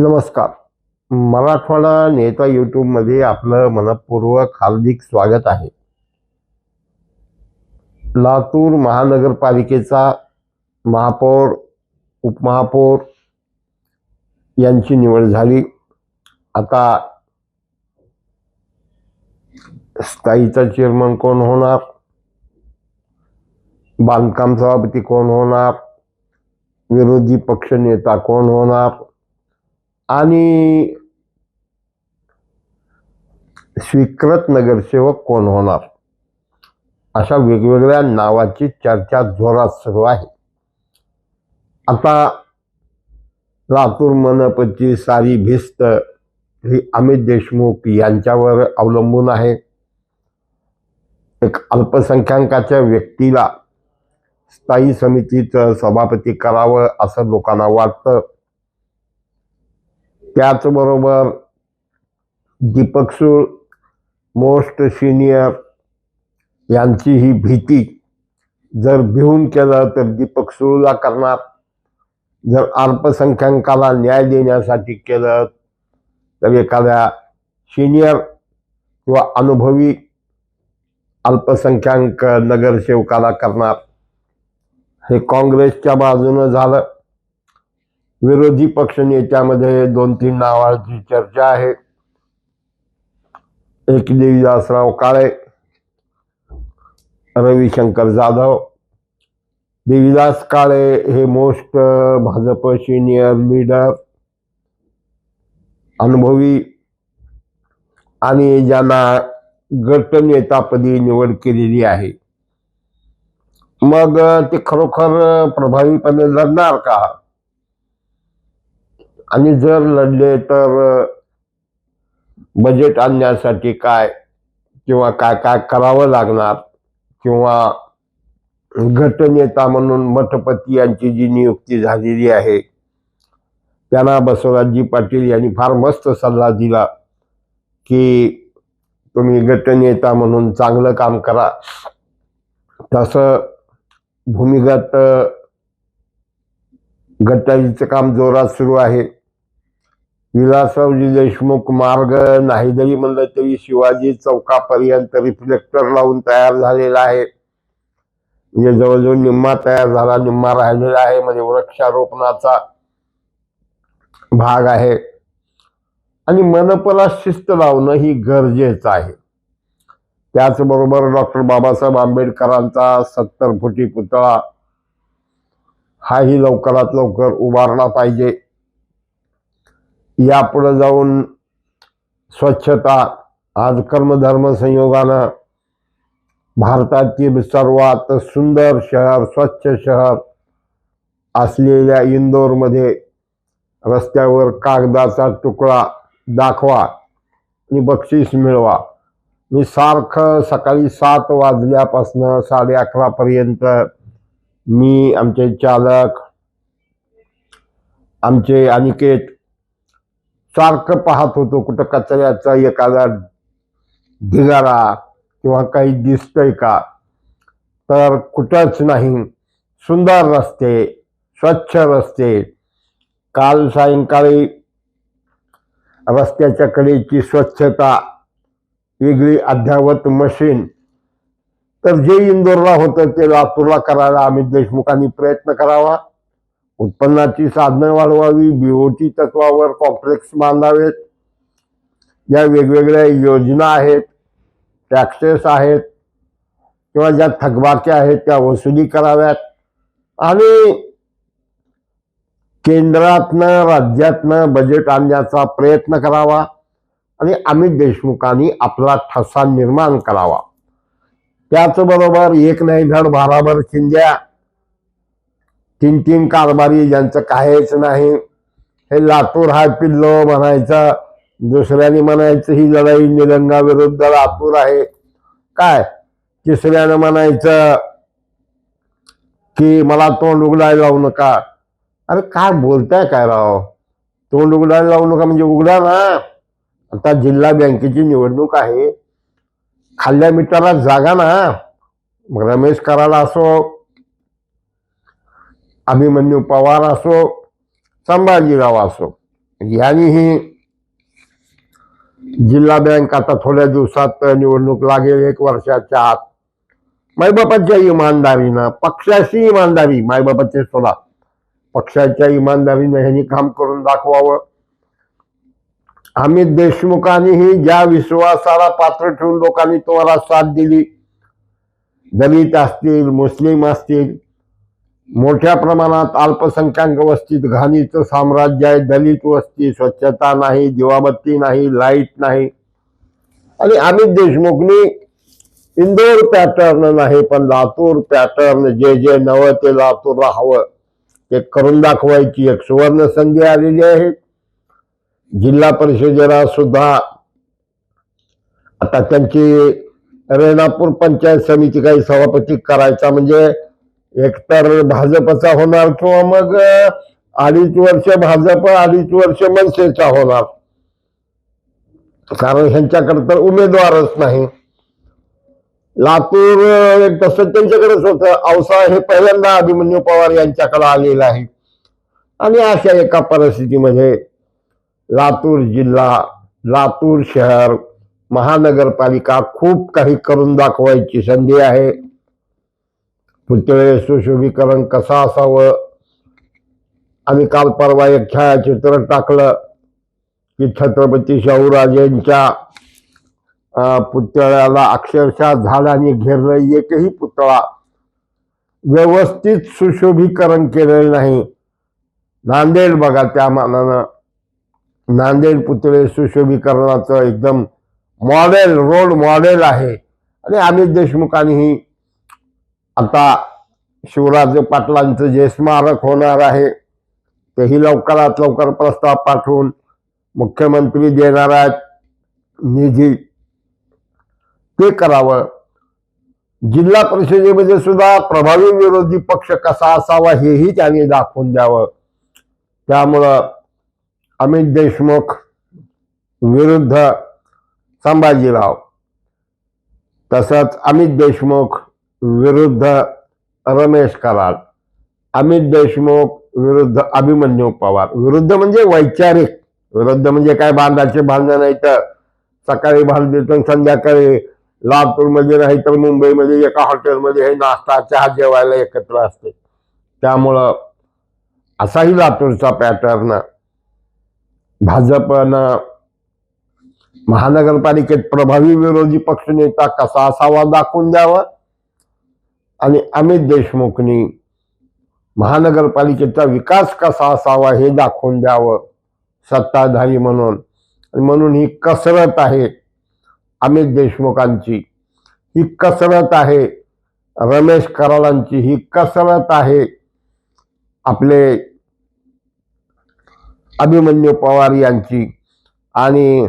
नमस्कार. मराठवाडा नेता यूट्यूबमध्ये आपलं मनपूर्वक हार्दिक स्वागत आहे. लातूर महानगरपालिकेचा महापौर उपमहापौर यांची निवड झाली. आता स्थायीचा चेअरमन कोण होणार? बांधकाम सभापती कोण होणार? विरोधी पक्षनेता कोण होणार? आणि स्वीकृत नगरसेवक कोण होणार? अशा वेगवेगळ्या नावाची चर्चा जोरात सुरू आहे. आता लातूर मनपची सारी भिस्त ही अमित देशमुख यांच्यावर अवलंबून आहे. एक अल्पसंख्याकाच्या व्यक्तीला स्थायी समितीचं सभापती करावं असं लोकांना वाटतं. त्याचबरोबर दीपक सूळ मोस्ट सिनियर यांची ही भीती जर भिवून केलं तर दीपक सुळूला करणार. जर अल्पसंख्याकाला न्याय देण्यासाठी केलं तर एखाद्या सिनियर किंवा अनुभवी अल्पसंख्याक नगरसेवकाला करणार. हे काँग्रेसच्या बाजूनं झालं. विरोधी पक्षनेत्यामध्ये दोन तीन नावाची चर्चा आहे. एक देवीदासराव काळे रविशंकर जाधव. देवीदास काळे हे मोस्ट भाजप सिनियर लीडर अनुभवी आणि ज्यांना गटनेतापदी निवड केलेली आहे. मग ते खरोखर प्रभावीपणे लढणार का? आणि जर लढले तर बजेट आणण्यासाठी काय किंवा काय काय करावं लागणार किंवा गटनेता म्हणून मठपती यांची जी नियुक्ती झालेली आहे त्यांना बसवराजजी पाटील यांनी फार मस्त सल्ला दिला की तुम्ही गटनेता म्हणून चांगलं काम करा. तसं भूमिगत गटारीचं काम जोरात सुरू आहे. विलासरावजी देशमुख मार्ग नाही जरी म्हणलं तरी शिवाजी चौकापर्यंत रिफ्लेक्टर लावून तयार झालेला आहे. म्हणजे जवळजवळ निम्मा तयार झाला निम्मा राहिलेला आहे. म्हणजे वृक्षारोपणाचा भाग आहे. आणि मनपला शिस्त लावणं ही गरजेचं आहे. त्याचबरोबर डॉक्टर बाबासाहेब आंबेडकरांचा सत्तर फुटी पुतळा हाही लवकरात लवकर उभारला पाहिजे. यापुढं जाऊन स्वच्छता आज कर्मधर्म संयोगानं भारतातील सर्वात सुंदर शहर स्वच्छ शहर असलेल्या इंदोरमध्ये रस्त्यावर कागदाचा तुकडा दाखवा आणि बक्षीस मिळवा. मी सारखं सकाळी सात वाजल्यापासनं साडे अकरापर्यंत मी आमचे चालक आमचे अनिकेत सारखं पाहत होतो कुठं कचऱ्याचा एखादा ढिगारा किंवा काही दिसतंय का? तर कुठंच नाही. सुंदर रस्ते स्वच्छ रस्ते. काल सायंकाळी रस्त्याच्या कडेची स्वच्छता वेगळी अद्यावत मशीन. तर जे इंदोरला होतं ते लातूरला करायला अमित देशमुखांनी प्रयत्न करावा. उत्पन्नाची साधनं वाढवावी बीओटी तत्वावर कॉम्प्लेक्स बांधावेत. या वेगवेगळ्या योजना आहेत टॅक्सेस आहेत किंवा ज्या थकबाक्या आहेत त्या वसुली कराव्यात. आणि केंद्रातनं राज्यातनं बजेट आणण्याचा प्रयत्न करावा. आणि अमित देशमुखांनी आपला ठसा निर्माण करावा. त्याचबरोबर एक नाही धड भाराभर शिंद्या तीन तीन कारभारी ज्यांचं काहीच नाही. हे लातूर हा पिल्लो म्हणायचं. दुसऱ्याने म्हणायचं ही लढाई निलंगाविरुद्ध लातूर आहे. काय? तिसऱ्यानं म्हणायचं की मला तोंड उघडायला लावू नका. अरे काय बोलताय काय राव? तोंड उघडायला लावू नका म्हणजे उघडा ना. आता जिल्हा बँकेची निवडणूक आहे. खाल्ल्या मिठाला जागा ना. रमेश कराला असो अभिमन्यू पवार असो संभाजीराव असो यांनीही जिल्हा बँक आता थोड्या दिवसात निवडणूक लागेल एक वर्षाच्या आत. मायबापाच्या इमानदारीनं पक्षाची इमानदारी मायबापाचे सोडा पक्षाच्या इमानदारीनं ह्यांनी काम करून दाखवावं. अमित देशमुखांनीही ज्या विश्वासाला पात्र ठेवून लोकांनी तुम्हाला साथ दिली दलित असतील मुस्लिम असतील मोठ्या प्रमाणात अल्पसंख्याक वस्तीत घाणीचं साम्राज्य आहे. दलित वस्ती स्वच्छता नाही दिवाबत्ती नाही लाइट नाही. आणि अमित देशमुखनी इंदोर पॅटर्न नाही पण लातूर पॅटर्न जे जे नवं ते लातूरला हवं ते करून दाखवायची एक सुवर्ण संधी आलेली आहे. जिल्हा परिषदेला सुद्धा आता त्यांची रेणापूर पंचायत समिती काही सभापती करायचा म्हणजे एकतर भाजपचा होणार किंवा मग अडीच वर्ष भाजप अडीच वर्ष मनसेचा होणार. कारण ह्यांच्याकडे तर उमेदवारच नाही. लातूर एक तसं त्यांच्याकडेच होतं. औसा हे पहिल्यांदा अभिमन्यू पवार यांच्याकडे आलेलं आहे. आणि अशा एका परिस्थितीमध्ये लातूर जिल्हा लातूर शहर महानगरपालिका खूप काही करून दाखवायची संधी आहे. पुतळे सुशोभीकरण कसं असावं? आम्ही काल परवा एक छायाचित्र टाकलं की छत्रपती शाहूराजेंच्या पुतळ्याला अक्षरशः झाडाने घेरलं एकही पुतळा व्यवस्थित सुशोभीकरण केलेलं नाही. नांदेड बघा त्या मानानं. नांदेड पुतळे सुशोभीकरणाचं एकदम मॉडेल रोल मॉडेल आहे. आणि अमित देशमुखांनीही आता शिवराज पाटलांचं जे स्मारक होणार आहे तेही लवकरात लवकर प्रस्ताव पाठवून मुख्यमंत्री देणार आहेत. निधी. ते करावं. जिल्हा परिषदेमध्ये सुद्धा प्रभावी विरोधी पक्ष कसा असावा हेही त्यांनी दाखवून द्यावं. त्यामुळं अमित देशमुख विरुद्ध संभाजीराव. तसंच अमित देशमुख विरुद्ध रमेश कराड अमित देशमुख विरुद्ध अभिमन्यू पवार. विरुद्ध म्हणजे वैचारिक विरुद्ध म्हणजे काय बांधाचे भांडण नाही तर सकाळी भांडते संध्याकाळी लातूरमध्ये नाही तर मुंबईमध्ये एका हॉटेलमध्ये हे नाश्ता चहा जेवायला एकत्र असते. त्यामुळं असाही लातूरचा पॅटर्न. भाजपनं महानगरपालिकेत प्रभावी विरोधी पक्षनेता कसा असावा दाखवून द्यावा? आणि अमित देशमुखनी महानगरपालिकेचा विकास कसा असावा हे दाखवून द्यावं सत्ताधारी म्हणून. आणि म्हणून ही कसरत आहे अमित देशमुखांची. ही कसरत आहे रमेश कराडांची. ही कसरत आहे आपले अभिमन्यू पवार यांची. आणि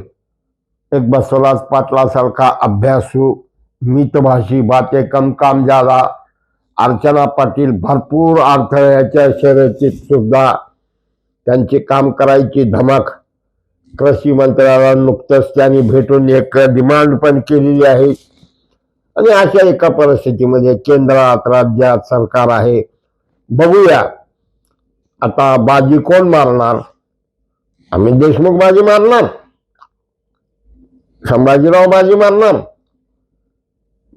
एक बसवराज पाटलासारखा अभ्यासू मितभाषी बाते कम काम ज्यादा अर्चना पाटील भरपूर अडथळ्याच्या शर्यतीत सुद्धा त्यांचे काम करायची धमक. कृषी मंत्र्याला नुकतंच त्यांनी भेटून एक डिमांड पण केलेली आहे. आणि अशा एका परिस्थितीमध्ये केंद्रात राज्यात सरकार आहे. बघूया. आता बाजी कोण मारणार? अमित देशमुख बाजी मारणार? संभाजीराव बाजी मारणार?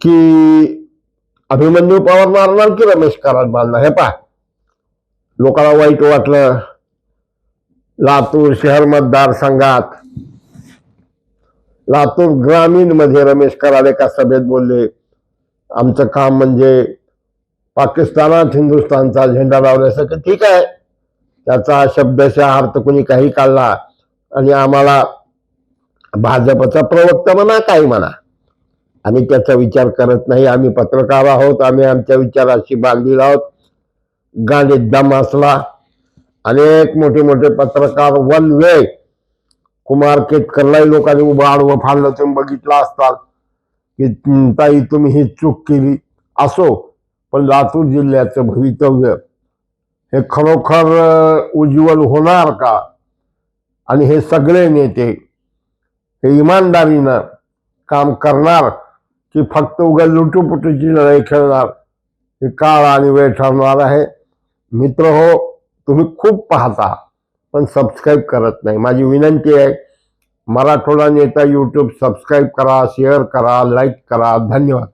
की अभिमन्यू पवार मारणार की रमेश कराड मारणार? हे पहा. लोकांना वाईट वाटलं. लातूर शहर मतदारसंघात. लातूर ग्रामीणमध्ये रमेश कराड एका सभेत बोलले आमचं काम म्हणजे पाकिस्तानात हिंदुस्थानचा झेंडा लावल्यासारखं ठीक आहे. त्याचा शब्दशः अर्थ कोणी काही काढला आणि आम्हाला भाजपचा प्रवक्ता म्हणा काही म्हणा. आम्ही त्याचा विचार करत नाही. आम्ही पत्रकार आहोत. आम्ही आमच्या विचाराशी बांधील आहोत. गाडीत दम असला. अनेक मोठे मोठे पत्रकार वन वे कुमार केतकरलाही लोकांनी उभं आडवं फाडलं. तुम्ही बघितलं असताल की ताई तुम्ही ही चूक केली असो पण लातूर जिल्ह्याचं भवितव्य हे खरोखर उज्ज्वल होणार का? आणि हे सगळे नेते हे इमानदारीनं काम करणार की फक्त उगा लुटूपुटूची लढाई खेळणार. हे काळ आणि वेळ ठरणार आहे. मित्र हो तुम्ही खूप पाहता पण सबस्क्राईब करत नाही. माझी विनंती आहे मराठवाडा नेता यूट्यूब सबस्क्राईब करा शेअर करा लाईक करा. धन्यवाद.